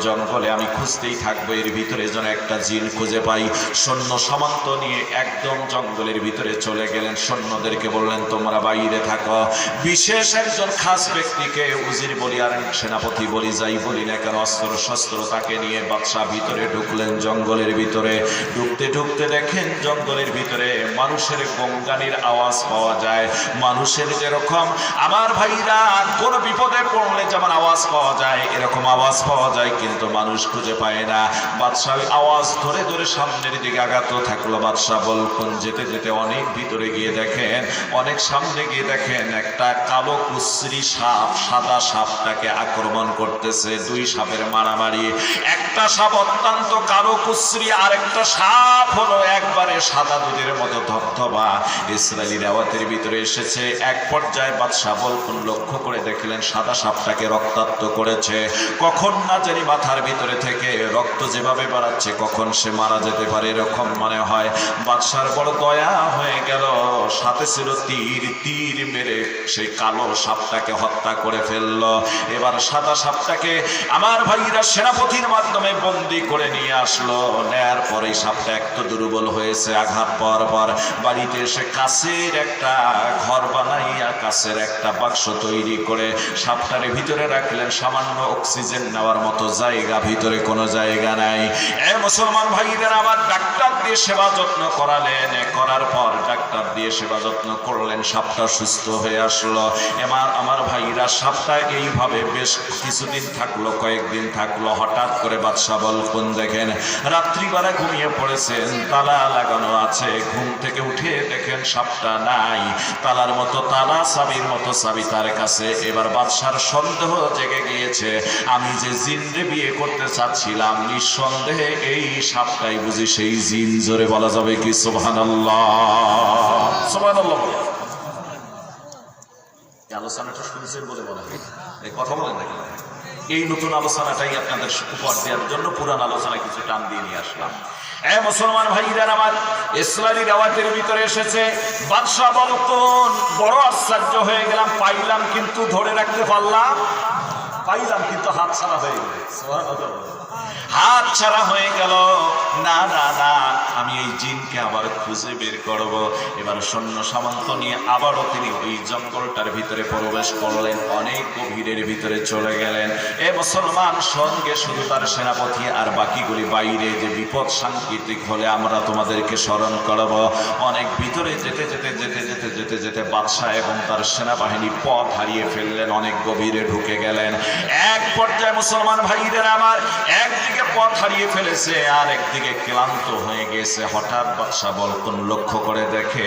জঙ্গলে। আমি খুঁজতেই থাকব, এর ভিতরে যেন একটা জিন খুঁজে পাই। সৈন্য সামন্ত নিয়ে একদম জঙ্গলের ভিতরে চলে গেলেন। সৈন্যদেরকে বললেন, তোমরা বাইরে থাকো। বিশেষ একজন খাস ব্যক্তিকে উজির বলি আর সেনাপতি বলি, যাই বলি না কেন, অস্ত্র শস্ত্র তাকে নিয়ে বাদশাহ ভিতরে ঢুকলেন জঙ্গলের ভিতরে। ঢুকতে ঢুকতে দেখেন জঙ্গলের ভিতরে মানুষের গঙ্গানির আওয়াজ পাওয়া যায়। মানুষের যেরকম, আমার ভাইরা কোন বিপদে পড়লে যেমন আওয়াজ পাওয়া যায়, এরকম আওয়াজ পাওয়া যায়, কিন্তু মানুষ খুঁজে পায় না। বাদশাহ আওয়াজ ধরে ধরে সামনের দিকে আগাত থাকল। বাদশাহ বলকুন যেতে যেতে অনেক ভিতরে গিয়ে দেখেন, অনেক সামনে গিয়ে দেখেন, একটা কালো কুশ্রী সাপ সাদা সাপটাকে আক্রমণ করতেছে, দুই সাপের মারামারি। একটা সাপ অত্যন্ত কালো কুশ্রী আর একটা সাপ হলো একবারে সাদা দুধের মতো ধবধবা। ইসরায়েলি রেওয়াতের ভিতরে এসেছে। এক পর্যায়ে বাদশাহ বলকুন, লক্ষ্য করে দেখলেন সাদা সাপটাকে রক্তাক্ত করেছে। কখন না জানি মাথার ভিতরে থেকে রক্ত যেভাবে বাড়াচ্ছে, কখন সে মারা যেতে পারে এরকম মনে হয়। বাদশার বড় দয়া হয়ে গেল। সাথে ছিল তীর তীর মেরে সেই কালো সাপটাকে হত্যা করে ফেলল। এবার সাদা সাপটাকে আমার ভাইরা সেনাপতির মাধ্যমে বন্দি করে নিয়ে আসলো। নেয়ার পরে সাপটা একটু দুর্বল হয়েছে, আঘাত পর পর বাড়িতে এসে কাছের একটা ঘর বানাইয়া কাছের একটা বাক্স তৈরি করে সাপটারে ভিতরে রাখলেন, সামান্য অক্সিজেন নেওয়ার মতো জায়গা, ভিতরে কোনো জায়গা নাই। এ মুসলমান ভাইদের আমার ডাক্তার দিয়ে সেবা যত্ন করালেন। করার পর ডাক্তার দিয়ে সেবা যত্ন করলেন, সাপটা সুস্থ হয়ে আসলো। এবার আমার ভাইরা সাপটা এইভাবে বেশ কিছুদিন থাকল, কয়েকদিন থাকল, হঠাৎ করে বাদশাহ বলকুন দেখেন, রাত্রিবেলা ঘুমিয়ে পড়েছেন, তালা লাগানো আছে, ঘুম থেকে উঠে দেখেন সাপটা নাই। তালার মতো তালা চাবির মতো চাবি তার কাছে। এবার বাদশার সন্দেহ জেগে গিয়েছে। আমি যে জিনরে বিয়ে করতে চাচ্ছিলাম, নিঃসন্দেহে এই সাপটাই বুঝি সেই জিন। জোরে বলা যাবে কি সোভানাল্লাহ সোভানাল্লাহ আলোচনাটা শুনছেন বলে মনে হয়। এই নতুন আলোচনাটাই আপনাদের উপহার দেওয়ার জন্য পুরান আলোচনা কিছু টান দিয়ে নিয়ে আসলাম। এ মুসলমান ভাইরা আমার ইসলামী রেওয়াতের ভিতরে এসেছে। বাদশাহ বলতন, বড় আশ্চর্য হয়ে গেলাম, পাইলাম কিন্তু ধরে রাখতে পারলাম। পাইলাম কিন্তু হাত ছাড়া হয়ে গেল। হাত ছাড়া হয়ে গেল। না না না, আমি এই জিনকে আবার খুঁজে বের করব। এবার সৈন্য সামন্ত নিয়ে আবারও তিনি ওই জঙ্গলটার ভিতরে প্রবেশ করলেন। অনেক গভীরের ভিতরে চলে গেলেন। মুসলমান সঙ্গে শুধু তার সেনাপতি আর বাকিগুলি বাইরে যে বিপদ সাংকেতিক হলে আমরা তোমাদেরকে স্মরণ করব। অনেক ভিতরে যেতে যেতে যেতে যেতে যেতে যেতে বাদশাহ এবং তার সেনাবাহিনী পথ হারিয়ে ফেললেন, অনেক গভীরে ঢুকে গেলেন। এক পর্যায়ে মুসলমান ভাইদের আমার একদিকে পথ হারিয়ে ফেলেছে, আর একদিকে ক্লান্ত হয়ে গেছে। হঠাৎ বাদশাহ বলকুন লক্ষ্য করে দেখে,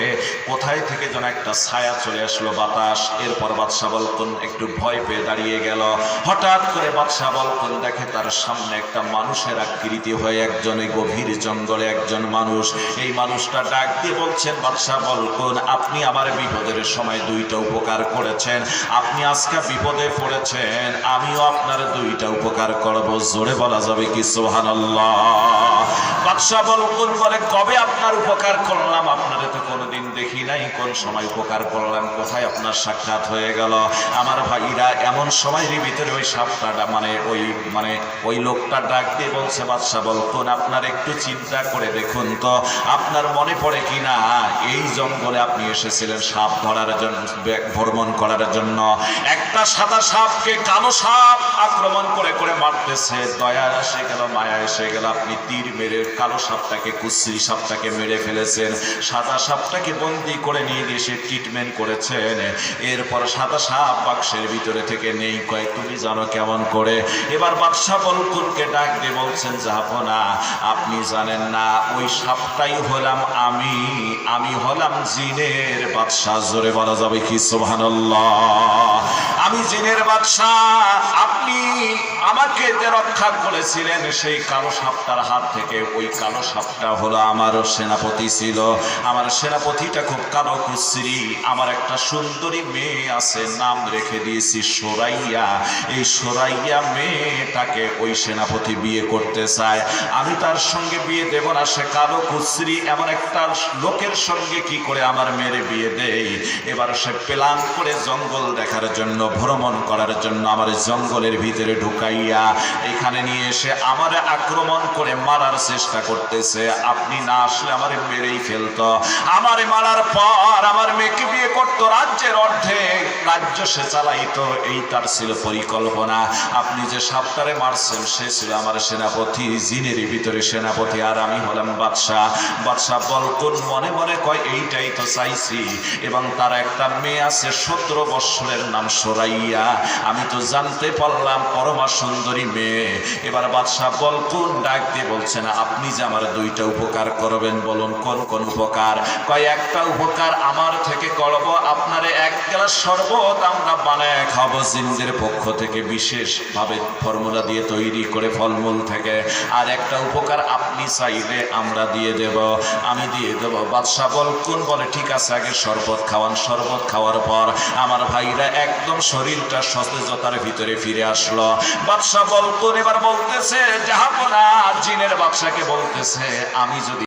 কোথায় থেকে যেন একটা ছায়া চলে আসলো বাতাস। এরপর বাদশাহ বলকুন একটু ভয় পেয়ে দাঁড়িয়ে গেল। হঠাৎ করে বাদশাহ বলকুন দেখে তার সামনে একটা মানুষের আকৃতি হয়ে একজন গভীর জঙ্গলে একজন মানুষ। এই মানুষটা ডাক দিয়ে বলছেন বাদশাহ বলকুন আপনি আমার বিপদের সময় দুইটা উপকার করেছেন। আপনি আজকে বিপদে পড়েছেন, আমিও আপনার দুইটা উপকার করব। জোরে বলা যাবে কি সোহানাল্লাহ বাদশাহ বলকুন বলে, কবে আপনার উপকার করলাম? আপনারে তো কোনোদিন দেখি নাই। কোন সময় উপকার করলাম? কোথায় আপনার সাক্ষাৎ হয়ে গেল? আমার ভাইরা, এমন সময়ের ভিতরে ওই সাপটা মানে ওই মানে ওই লোকটা ডাক দিয়ে বলছে বাদশাহ বলকুন আপনার একটু চিন্তা করে দেখুন তো, আপনার মনে পড়ে কি না? এই জঙ্গলে আপনি এসেছিলেন সাপ ধরার জন্য ভ্রমণ করার জন্য। একটা সাদা সাপকে কালো সাপ আক্রমণ করে করে মারতেছে। দয়া এসে গেল, মায়া এসে গেল, আপনি তীর মেরে কালো সাপটাকে, কুশ্রী সাপটাকে মেরে ফেলেছেন। সাদা সাপটাকে বন্দি করে নিয়ে গিয়ে সে ট্রিটমেন্ট করেছেন। এরপর সাদা সাপ বাক্সের ভিতরে থেকে নেই, কয়, তুমি জানো কেমন করে এবার বাদশাহ বলকুরকে ডাক দিয়ে বলছেন, জাহাপনা, আপনি জানেন না, ওই সাপটাই হলাম আমি। আমি হলাম জিনের বাদশাহ। জোরে বলা যাবে কি? সুবহানাল্লাহ। আমি জিনের বাদশাহ, আপনি আমাকে যে রক্ষা করেছিলেন, সেই কালো সাপটার হাত থেকে ওই কালো সাপটা হলো আমার সেনাপতি ছিল। আমার সেনাপতিটা খুব কালো কুশ্রী আমার একটা সুন্দরী মেয়ে আছে, নাম রেখে দিয়েছি সোরাইয়া। এই সোরাইয়া মেয়েটাকে ওই সেনাপতি বিয়ে করতে চায়। আমি তার সঙ্গে বিয়ে দেব না, সে কালো কুশ্রী এমন একটা লোকের সঙ্গে কি করে আমার মেয়ের বিয়ে দেই? এবার সে প্ল্যান করে জঙ্গল দেখার জন্য, ভ্রমণ করার জন্য আমার জঙ্গলের ভিতরে ঢুকাইয়া এখানে নিয়ে এসে আমার আক্রমণ করে মারার চেষ্টা করতেছে। আপনি না আসলে আমার মেরেই ফেলতো। আমার মারার পর আমার মেয়েকে বিয়ে করতো, রাজ্যের অর্ধেক। রাজ্য সে চালাইতো, এই তার ছিল পরিকল্পনা। আপনি যে সাপ্তারে মারছেন, সে ছিল আমার সেনাপতি জিনের ভিতরে সেনাপতি, আর আমি হলাম বাদশাহ। বাদশাহ বলকুন, মনে মনে কয়, এইটাই তো চাইছি। এবং তার একটা মেয়ে আছে, সতেরো বৎসরের নাম সোরাইয়া। আমি তো জানতে পারলাম পরমা সুন্দরী মেয়ে এবার বাদশাহ বলকুন, ডাক দিয়ে বলছেন, আপনি যে আমার দুইটা উপকার করবেন বলুন, কোন কোন উপকার? কয়, একটা উপকার আমার থেকে করব, আপনারে এক গ্লাস শরবত আমরা বানায় খাব জিনদের পক্ষ থেকে, বিশেষভাবে ফর্মুলা দিয়ে তৈরি করে ফলমূল থেকে। আর একটা উপকার আপনি চাইলে আমরা দিয়ে দেব, আমি দিয়ে দেব। বাদশাহ বলকুন, বলে, ঠিক আছে, আগে শরবত খাওয়ান। শরবত খাওয়ার পর আমার ভাইরা একদম শরীরটা সতেজতার ভিতরে ফিরে আসলো। বাদশাহ করে এবার বলতেছে জাহাপনা জিনের বাদশাকে বলতেছে আমি যদি